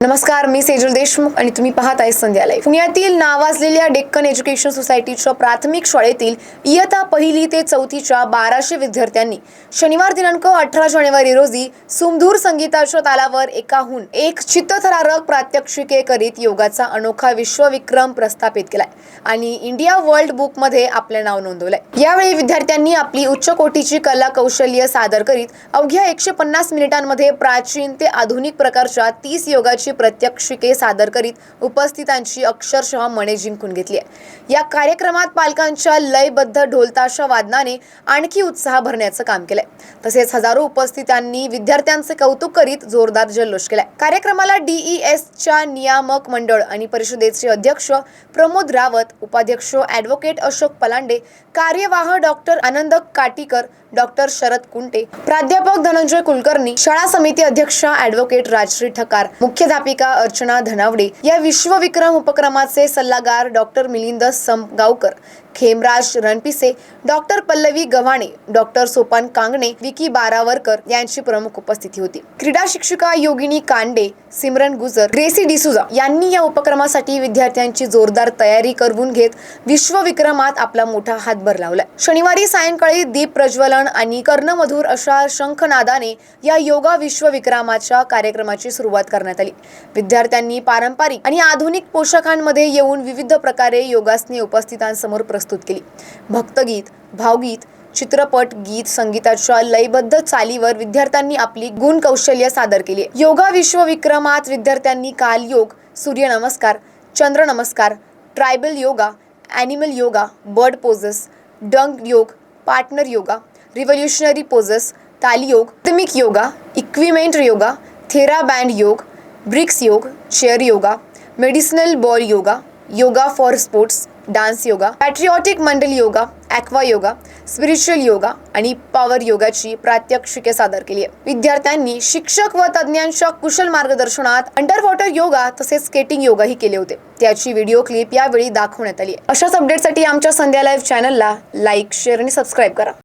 नमस्कार मी सेजल देशमुख आणि तुम्ही पाहत आहे संध्या लाईव्ह पुण्यातील नावाजलेल्या डेक्कन एज्युकेशन सोसायटीच्या प्राथमिक शाळेतील इयत्ता पहिली ते चौथीच्या बाराशे विद्यार्थ्यांनी शनिवार दिनांक अठरा जानेवारी रोजी सुमधूर संगीताच्या तालावर एकाहून एक चित्तथरारक प्रात्यक्षिके करीत योगाचा अनोखा विश्वविक्रम प्रस्थापित केलाय आणि इंडिया वर्ल्ड बुकमध्ये आपले नाव नोंदवलंय. यावेळी विद्यार्थ्यांनी आपली उच्च कोटीची कला कौशल्य सादर करीत अवघ्या एकशे पन्नास मिनिटांमध्ये प्राचीन ते आधुनिक प्रकारच्या तीस योगाची प्रत्यक्षिके सादर करीत उपस्थितांची अक्षरशः मने जिंकून घेतली आहे. या कार्यक्रमात पालकांच्या लयबद्ध ढोलताशा वादनाने आणखी उत्साह भरण्याचं काम केलंय. तसेच हजारो उपस्थितांनी विद्यार्थ्यांचे कौतुक करीत जोरदार जल्लोष केलाय. कार्यक्रमाला डीईएस च्या नियामक मंडळ आणि परिषदेचे अध्यक्ष प्रमोद रावत उपाध्यक्ष ॲडव्होकेट अशोक पलांडे कार्यवाह डॉक्टर आनंद काटीकर डॉक्टर शरद कुंटे प्राध्यापक धनंजय कुलकर्णी शाळा समिती अध्यक्ष ॲडव्होकेट राजश्री ठकार मुख्य अर्चना धनावडे या विश्वविक्रम उपक्रमाचे सल्लागार doctor Milind Samgaonkar. Khemraj Ranpise doctor Pallavi Gavhane doctor Sopan Kangane Vicky Baravarkar यांची प्रमुख उपस्थिती होती. क्रीडा शिक्षिका योगिनी कांडे सिमरन गुजर ग्रेसी डिसुजा यांनी या उपक्रमासाठी विद्यार्थ्यांची जोरदार तयारी करवून घेत विश्वविक्रमात आपला मोठा हातभार लावलाय. शनिवारी सायंकाळी दीप प्रज्वलन आणि कर्णमधुर अशा शंखनादाने या योगा विश्वविक्रमाच्या कार्यक्रमाची सुरुवात करण्यात आली. विद्यार्थ्यांनी पारंपरिक आणि आधुनिक पोशाखांमध्ये येऊन विविध प्रकारे योगासने उपस्थितांसमोर प्रस्तुत केली. भक्तगीत भावगीत चित्रपट गीत संगीताच्या लयबद्ध चालीवर विद्यार्थ्यांनी आपली गुण कौशल्य सादर केली. योगा विश्वविक्रमात विद्यार्थ्यांनी काल योग सूर्यनमस्कार चंद्र नमस्कार tribal yoga animal yoga bird poses डंग योग पार्टनर योगा रिव्होल्युशनरी पोजेस तालीयोग तमिक yoga equipment yoga thera band योग ब्रिक्स योग chair yoga medicinal ball yoga yoga for sports dance yoga patriotic Mandal yoga aqua yoga spiritual yoga आणि पॉवर योगाची प्रात्यक्षिके सादर केली आहे विद्यार्थ्यांनी शिक्षक व तज्ज्ञांच्या कुशल मार्गदर्शनात अंडर वॉटर योगा तसेच स्केटिंग योगाही केले होते. त्याची व्हिडिओ क्लिप यावेळी दाखवण्यात आली आहे. अशाच अपडेटसाठी आमच्या संध्या लाईव्ह चॅनलला लाईक शेअर आणि सबस्क्राईब करा.